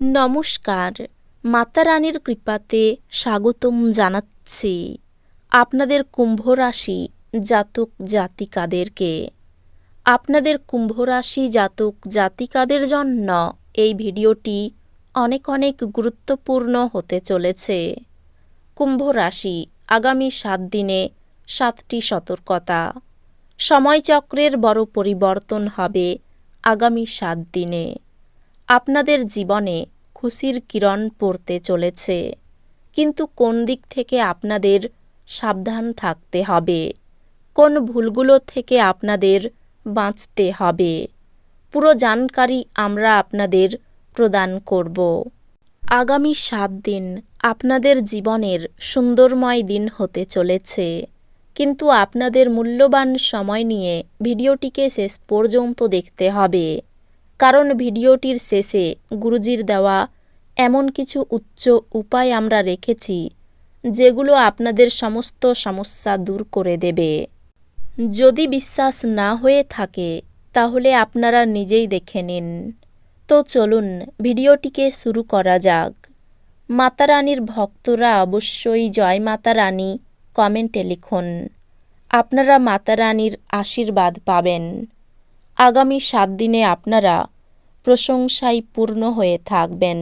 নমস্কার, মাতা রানীর কৃপাতে স্বাগতম জানাচ্ছি আপনাদের কুম্ভ রাশি জাতক জাতিকাদেরকে। আপনাদের কুম্ভ রাশি জাতক জাতিকাদের জন্য এই ভিডিওটি অনেক অনেক গুরুত্বপূর্ণ হতে চলেছে। কুম্ভ রাশি আগামী সাত দিনে সাতটি সতর্কতা। সময়চক্রের বড় পরিবর্তন হবে আগামী সাত দিনে। আপনাদের জীবনে খুশির কিরণ পড়তে চলেছে, কিন্তু কোন দিক থেকে আপনাদের সাবধান থাকতে হবে? কোন ভুলগুলো থেকে আপনাদের বাঁচতে হবে? পুরো জানকারি আমরা আপনাদের প্রদান করব। আগামী সাত দিন আপনাদের জীবনের সুন্দরময় দিন হতে চলেছে, কিন্তু আপনাদের মূল্যবান সময় নিয়ে ভিডিওটিকে শেষ পর্যন্ত দেখতে হবে। কারণ ভিডিওটির শেষে গুরুজির দেওয়া এমন কিছু উচ্চ উপায় আমরা রেখেছি, যেগুলো আপনাদের সমস্ত সমস্যা দূর করে দেবে। যদি বিশ্বাস না হয়ে থাকে, তাহলে আপনারা নিজেই দেখে নিন। তো চলুন, ভিডিওটিকে শুরু করা যাক। মাতা রানীর ভক্তরা অবশ্যই জয় মাতা রানী কমেন্টে লিখুন। আপনারা মাতা রানীর আশীর্বাদ পাবেন। আগামী সাত দিনে আপনারা প্রশংসায় পূর্ণ হয়ে থাকবেন।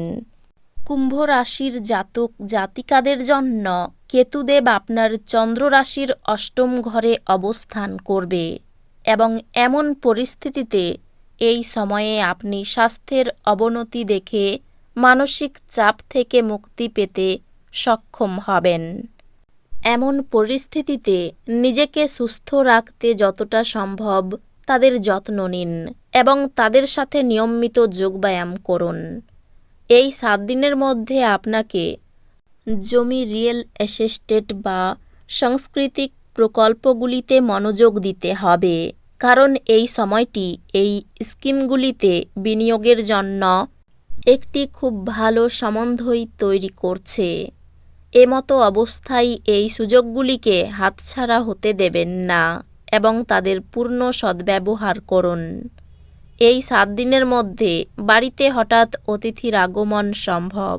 কুম্ভ রাশির জাতক জাতিকাদের জন্য কেতুদেব আপনার চন্দ্র রাশির অষ্টম ঘরে অবস্থান করবে এবং এমন পরিস্থিতিতে এই সময়ে আপনি স্বাস্থ্যের অবনতি দেখে মানসিক চাপ থেকে মুক্তি পেতে সক্ষম হবেন। এমন পরিস্থিতিতে নিজেকে সুস্থ রাখতে যতটা সম্ভব তাদের যত্ন নিন এবং তাদের সাথে নিয়মিত যোগব্যায়াম করুন। এই সাত দিনের মধ্যে আপনাকে জমি রিয়েল এস্টেট বা সাংস্কৃতিক প্রকল্পগুলিতে মনোযোগ দিতে হবে, কারণ এই সময়টি এই স্কিমগুলিতে বিনিয়োগের জন্য একটি খুব ভালো সম্বন্ধই তৈরি করছে। এমতো অবস্থায় এই সুযোগগুলিকে হাতছাড়া হতে দেবেন না। এবং তাদের পূর্ণ সদ্ব্যবহার করুন। এই সাত দিনের মধ্যে বাড়িতে হঠাৎ অতিথির আগমন সম্ভব,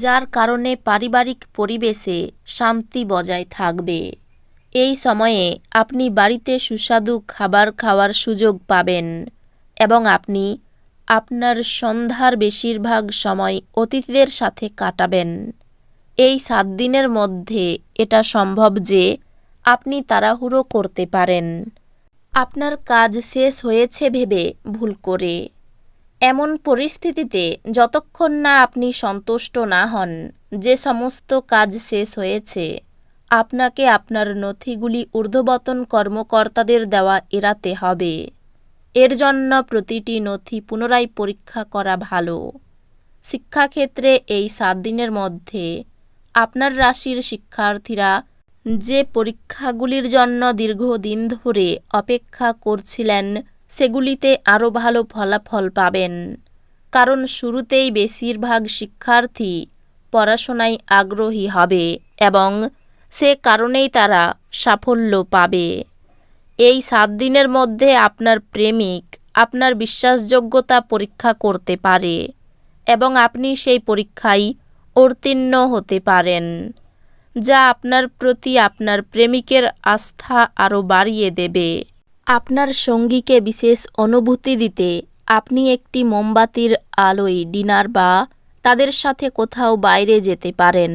যার কারণে পারিবারিক পরিবেশে শান্তি বজায় থাকবে। এই সময়ে আপনি বাড়িতে সুস্বাদু খাবার খাওয়ার সুযোগ পাবেন এবং আপনি আপনার সন্ধ্যার বেশিরভাগ সময় অতিথিদের সাথে কাটাবেন। এই সাত দিনের মধ্যে এটা সম্ভব যে আপনি তাড়াহুড়ো করতে পারেন। আপনার কাজ শেষ হয়েছে ভেবে ভুল করে। এমন পরিস্থিতিতে যতক্ষণ না আপনি সন্তুষ্ট না হন, যে সমস্ত কাজ শেষ হয়েছে, আপনাকে আপনার নথিগুলি ঊর্ধ্ববতন কর্মকর্তাদের দেওয়া এড়াতে হবে। এর জন্য প্রতিটি নথি পুনরায় পরীক্ষা করা ভালো। শিক্ষাক্ষেত্রে এই সাত দিনের মধ্যে আপনার রাশির শিক্ষার্থীরা যে পরীক্ষাগুলির জন্য দীর্ঘদিন ধরে অপেক্ষা করছিলেন, সেগুলিতে আরও ভালো ফলাফল পাবেন। কারণ শুরুতেই বেশিরভাগ শিক্ষার্থী পড়াশোনায় আগ্রহী হবে এবং সে কারণেই তারা সাফল্য পাবে। এই সাত দিনের মধ্যে আপনার প্রেমিক আপনার বিশ্বাসযোগ্যতা পরীক্ষা করতে পারে এবং আপনি সেই পরীক্ষায় উত্তীর্ণ হতে পারেন। যা আপনার প্রতি আপনার প্রেমিকের আস্থা আরও বাড়িয়ে দেবে। আপনার সঙ্গীকে বিশেষ অনুভূতি দিতে আপনি একটি মোমবাতির আলোয় ডিনার বা তাদের সাথে কোথাও বাইরে যেতে পারেন।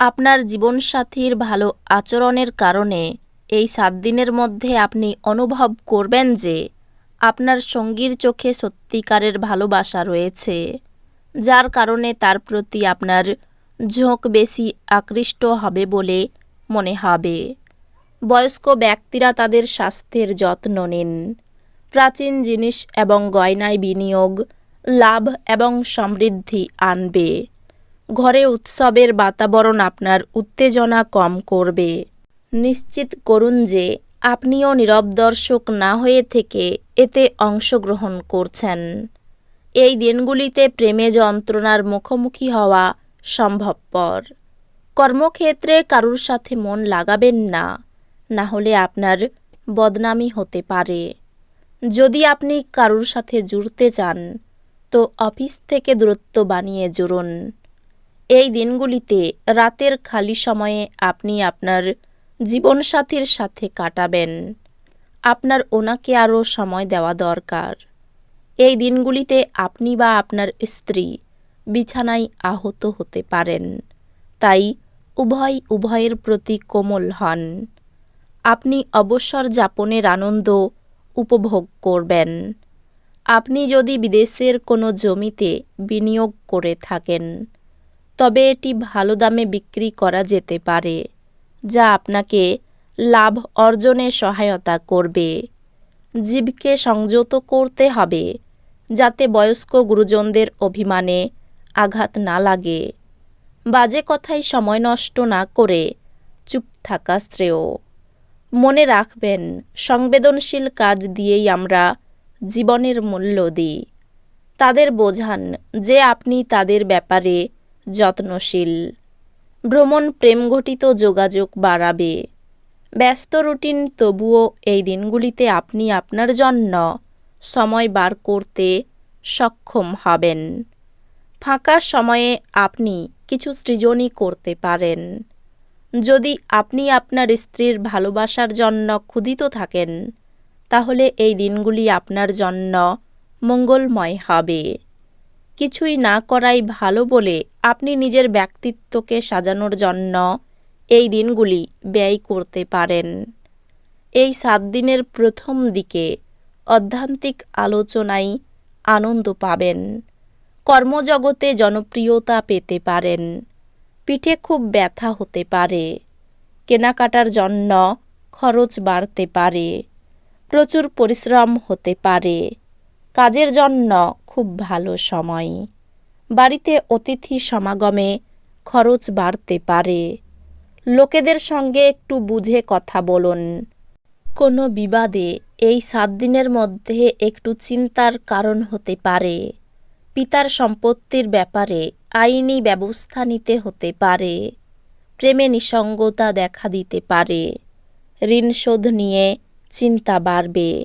আপনার জীবনসাথীর ভালো আচরণের কারণে এই সাত দিনের মধ্যে আপনি অনুভব করবেন যে আপনার সঙ্গীর চোখে সত্যিকারের ভালোবাসা রয়েছে, যার কারণে তার প্রতি আপনার ঝোঁক বেশি আকৃষ্ট হবে বলে মনে হবে। বয়স্ক ব্যক্তিরা তাদের স্বাস্থ্যের যত্ন নিন। প্রাচীন জিনিস এবং গয়নায় বিনিয়োগ, লাভ এবং সমৃদ্ধি আনবে। ঘরে উৎসবের বাতাবরণ আপনার উত্তেজনা কম করবে। নিশ্চিত করুন যে আপনিও নীরব দর্শক না হয়ে থেকে এতে অংশগ্রহণ করছেন। এই দিনগুলিতে প্রেমে যন্ত্রণার মুখোমুখি হওয়া সম্ভবপর। কর্মক্ষেত্রে কারুর সাথে মন লাগাবেন না না হলে আপনার বদনামি হতে পারে। যদি আপনি কারুর সাথে জুড়তে চান, তো অফিস থেকে দূরত্ব বানিয়ে জুড়ুন। এই দিনগুলিতে রাতের খালি সময়ে আপনি আপনার জীবনসাথীর সাথে কাটাবেন। আপনার ওনাকে আরও সময় দেওয়া দরকার। এই দিনগুলিতে আপনি বা আপনার স্ত্রী বিছানায় আহত হতে পারেন। তাই উভয় উভয়ের প্রতি কোমল হন। আপনি অবসর যাপনের আনন্দ উপভোগ করবেন। আপনি যদি বিদেশের কোনো জমিতে বিনিয়োগ করে থাকেন, তবে এটি ভালো দামে বিক্রি করা যেতে পারে, যা আপনাকে লাভ অর্জনে সহায়তা করবে। জীবকে সংযত করতে হবে, যাতে বয়স্ক গুরুজনদের অভিমানে আঘাত না লাগে। বাজে কথায় সময় নষ্ট না করে চুপ থাকা শ্রেয়। মনে রাখবেন, সংবেদনশীল কাজ দিয়েই আমরা জীবনের মূল্য দিই। তাদের বোঝান যে আপনি তাদের ব্যাপারে যত্নশীল। ভ্রমণ প্রেমঘটিত যোগাযোগ বাড়াবে। ব্যস্ত রুটিন তবুও এই দিনগুলিতে আপনি আপনার জন্য সময় বার করতে সক্ষম হবেন। ফাঁকা সময়ে আপনি কিছু সৃজনই করতে পারেন। যদি আপনি আপনার স্ত্রীর ভালোবাসার জন্য ক্ষুদিত থাকেন, তাহলে এই দিনগুলি আপনার জন্য মঙ্গলময় হবে। কিছুই না করাই ভালো বলে আপনি নিজের ব্যক্তিত্বকে সাজানোর জন্য এই দিনগুলি ব্যয় করতে পারেন। এই সাত দিনের প্রথম দিকে অধ্যান্তিক আলোচনায় আনন্দ পাবেন। কর্মজগতে জনপ্রিয়তা পেতে পারেন। পিঠে খুব ব্যথা হতে পারে। কেনাকাটার জন্য খরচ বাড়তে পারে। প্রচুর পরিশ্রম হতে পারে। কাজের জন্য খুব ভালো সময়। বাড়িতে অতিথি সমাগমে খরচ বাড়তে পারে। লোকেদের সঙ্গে একটু বুঝে কথা বলুন। কোনো বিবাদে এই সাত দিনের মধ্যে একটু চিন্তার কারণ হতে পারে। পিতার সম্পত্তির ব্যাপারে আইনি ব্যবস্থা নিতে হতে পারে। প্রেমে নিসঙ্গতা দেখা দিতে পারে। ঋণ শোধ নিয়ে চিন্তা বাড়বে।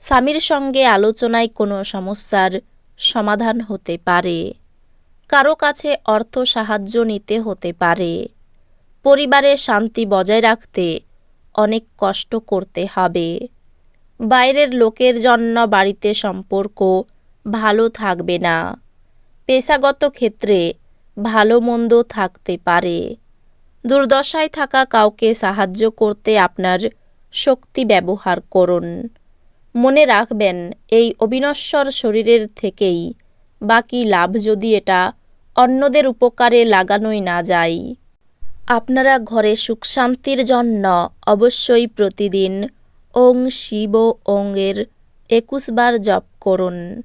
স্বামীর সঙ্গে আলোচনায় কোনো সমস্যার সমাধান হতে পারে। কারও কাছে অর্থ সাহায্য নিতে হতে পারে। পরিবারে শান্তি বজায় রাখতে অনেক কষ্ট করতে হবে। বাইরের লোকের জন্য বাড়িতে সম্পর্ক ভালো থাকবে না। পেশাগত ক্ষেত্রে ভালো মন্দ থাকতে পারে। দুর্দশায় থাকা কাউকে সাহায্য করতে আপনার শক্তি ব্যবহার করুন। মনে রাখবেন, এই অবিনশ্বর শরীরের থেকেই বাকি লাভ যদি এটা অন্যদের উপকারে লাগানোই না যায়। আপনারা ঘরে সুখ শান্তির জন্য অবশ্যই প্রতিদিন ওং শিব ওংয়ের একুশ বার জপ করুন।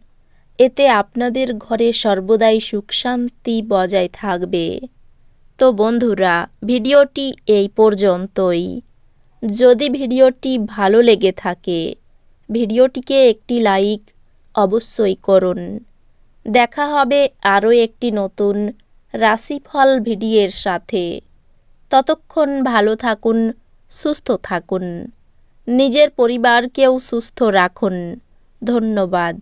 এতে আপনাদের ঘরে সর্বদাই সুখ শান্তি বজায় থাকবে। তো বন্ধুরা, ভিডিওটি এই পর্যন্তই। যদি ভিডিওটি ভালো লেগে থাকে, ভিডিওটিকে একটি লাইক অবশ্যই করুন। দেখা হবে আরও একটি নতুন রাশিফল ভিডিওর সাথে। ততক্ষণ ভালো থাকুন, সুস্থ থাকুন। নিজের পরিবারকেও সুস্থ রাখুন। ধন্যবাদ।